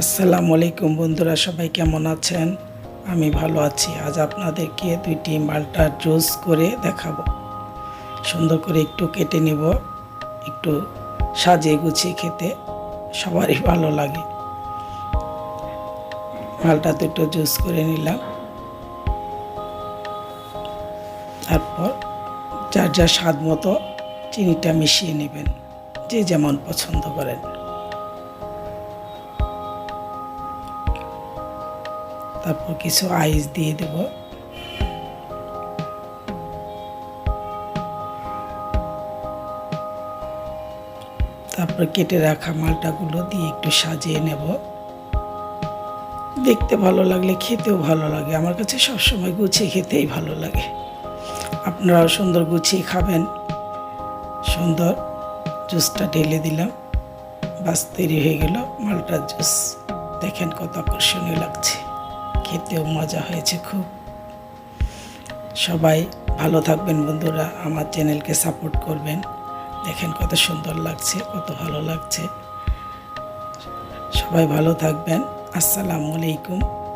আসসালামু আলাইকুম বন্ধুরা, সবাই কেমন আছেন? আমি ভালো আছি। আজ আপনাদেরকে দুইটি মালটার জুস করে দেখাবো। সুন্দর করে একটু কেটে নেব, একটু সাজিয়ে গুছিয়ে খেতে। সবারই ভালো লাগে। মালটা দুটো জুস করে নিলাম। তারপর যার যা স্বাদ মতো চিনিটা মিশিয়ে নেবেন, যে যেমন পছন্দ করেন। তারপর কিছু আইস দিয়ে দেব তারপর কেটে রাখা মালটাগুলো দিয়ে একটু সাজিয়ে নেব দেখতে ভালো লাগলে খেতেও ভালো লাগে আমার কাছে সবসময় গুছিয়ে খেতেই ভালো লাগে আপনারাও সুন্দর গুছিয়ে খাবেন সুন্দর জুসটা ঢেলে দিলাম বাস তৈরি হয়ে গেল মালটার জুস দেখেন কত আকর্ষণীয় লাগছে খেতেও মজা হয়েছে খুব। সবাই ভালো থাকবেন বন্ধুরা, আমার চ্যানেলকে সাপোর্ট করবেন। দেখেন কত সুন্দর লাগছে, কত ভালো লাগছে। সবাই ভালো থাকবেন। আসসালামু আলাইকুম।